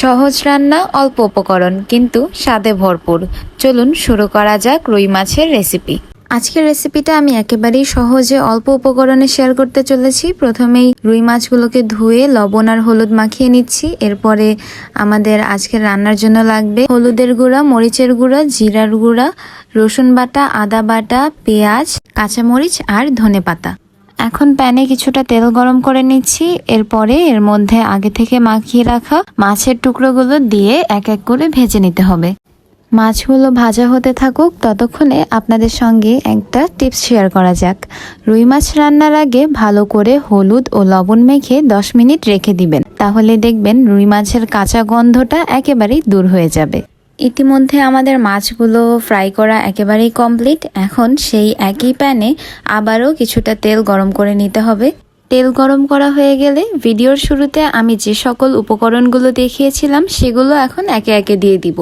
সহজ রান্না, অল্প উপকরণ, কিন্তু স্বাদে ভরপুর। চলুন শুরু করা যাক রুই মাছের রেসিপি আজকের রেসিপিটা আমি একেবারেই সহজে অল্প উপকরণে শেয়ার করতে চলেছি। প্রথমেই রুই মাছগুলোকে ধুয়ে, লবণ আর হলুদ মাখিয়ে নিচ্ছি। এরপরে আমাদের আজকের রান্নার জন্য লাগবে হলুদের গুঁড়া, মরিচের গুঁড়া, জিরার গুঁড়া, রসুন বাটা, আদা বাটা, পেঁয়াজ, কাঁচামরিচ আর ধনে পাতা এখন প্যানে কিছুটা তেল গরম করে নিচ্ছি, এরপরে এর মধ্যে আগে থেকে মাখিয়ে রাখা মাছের টুকরোগুলো দিয়ে এক এক করে ভেজে নিতে হবে। মাছগুলো ভাজা হতে থাকুক, ততক্ষণে আপনাদের সঙ্গে একটা টিপস শেয়ার করা যাক। রুই মাছ রান্নার আগে ভালো করে হলুদ ও লবণ মেখে 10 মিনিট রেখে দিবেন, তাহলে দেখবেন রুই মাছের কাঁচা গন্ধটা একেবারেই দূর হয়ে যাবে। ইতিমধ্যে আমাদের মাছগুলো ফ্রাই করা একেবারেই কমপ্লিট। এখন সেই একই প্যানে আবারও কিছুটা তেল গরম করে নিতে হবে। তেল গরম করা হয়ে গেলে ভিডিওর শুরুতে আমি যে সকল উপকরণগুলো দেখিয়েছিলাম সেগুলো এখন একে একে দিয়ে দিব।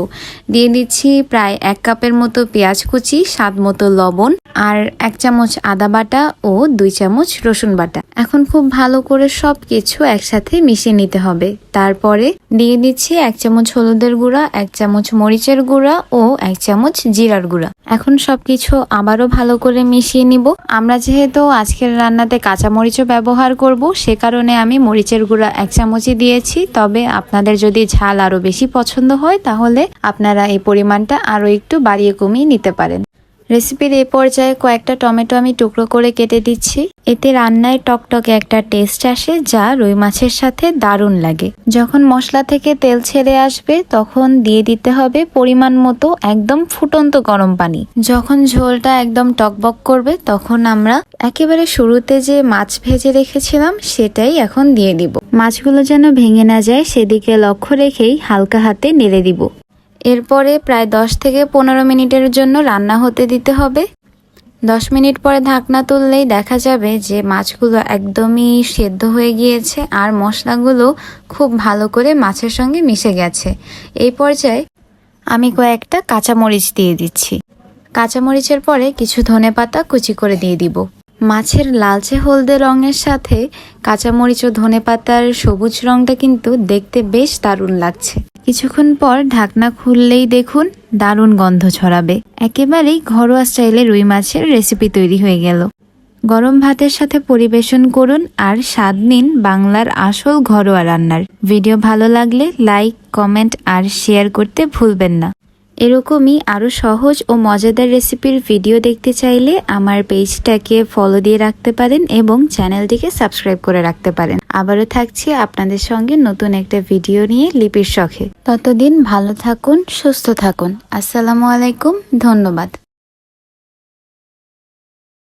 দিয়ে দিচ্ছি প্রায় এক কাপের মতো পেঁয়াজ কুচি, স্বাদ মতো লবণ আর এক চামচ আদা বাটা ও দুই চামচ রসুন বাটা। এখন খুব ভালো করে সব কিছু একসাথে মিশিয়ে নিতে হবে। তারপরে দিয়ে দিচ্ছি এক চামচ হলুদের গুঁড়া, এক চামচ মরিচের গুঁড়া ও এক চামচ জিরার গুঁড়া। এখন সবকিছু আবারও ভালো করে মিশিয়ে নিব। আমরা যেহেতু আজকের রান্নাতে কাঁচা মরিচও ব্যবহার করব, সে কারণে আমি মরিচের গুঁড়া এক চামচই দিয়েছি। তবে আপনাদের যদি ঝাল আরও বেশি পছন্দ হয়, তাহলে আপনারা এই পরিমাণটা আরও একটু বাড়িয়ে কমিয়ে নিতে পারেন। রেসিপির এই পর্যায়ে কয়েকটা টমেটো আমি টুকরো করে কেটে দিচ্ছি। এতে রান্নায় টকটকে একটা টেস্ট আসে যা রুই মাছের সাথে দারুণ লাগে। যখন মশলা থেকে তেল ছেড়ে আসবে, তখন দিয়ে দিতে হবে পরিমাণ মতো একদম ফুটন্ত গরম পানি। যখন ঝোলটা একদম টকবক করবে, তখন আমরা একেবারে শুরুতে যে মাছ ভেজে রেখেছিলাম, সেটাই এখন দিয়ে দিব। মাছগুলো যেন ভেঙে না যায়, সেদিকে লক্ষ্য রেখেই হালকা হাতে নেড়ে দিব। এরপরে প্রায় দশ থেকে পনেরো মিনিটের জন্য রান্না হতে দিতে হবে। দশ মিনিট পরে ঢাকনা তুললেই দেখা যাবে যে মাছগুলো একদমই সেদ্ধ হয়ে গিয়েছে আর মশলাগুলো খুব ভালো করে মাছের সঙ্গে মিশে গেছে। এই পর্যায়ে আমি কয়েকটা কাঁচামরিচ দিয়ে দিচ্ছি। কাঁচামরিচের পরে কিছু ধনে পাতা কুচি করে দিয়ে দিব। মাছের লালচে হলদে রঙের সাথে কাঁচামরিচ ও ধনে পাতার সবুজ রঙটা কিন্তু দেখতে বেশ দারুণ লাগছে। কিছুক্ষণ পর ঢাকনা খুললেই দেখুন দারুণ গন্ধ ছড়াবে। একেবারেই ঘরোয়া স্টাইলে রুই মাছের রেসিপি তৈরি হয়ে গেল। গরম ভাতের সাথে পরিবেশন করুন আর স্বাদ নিন বাংলার আসল ঘরোয়া রান্নার। ভিডিও ভালো লাগলে লাইক, কমেন্ট আর শেয়ার করতে ভুলবেন না। এরকমই আরও সহজ ও মজাদার রেসিপির ভিডিও দেখতে চাইলে আমার পেজটাকে ফলো দিয়ে রাখতে পারেন এবং চ্যানেলটিকে সাবস্ক্রাইব করে রাখতে পারেন। আবারও থাকছি আপনাদের সঙ্গে নতুন একটা ভিডিও নিয়ে লিপির শখে। ততদিন ভালো থাকুন, সুস্থ থাকুন। আসসালামু আলাইকুম, ধন্যবাদ।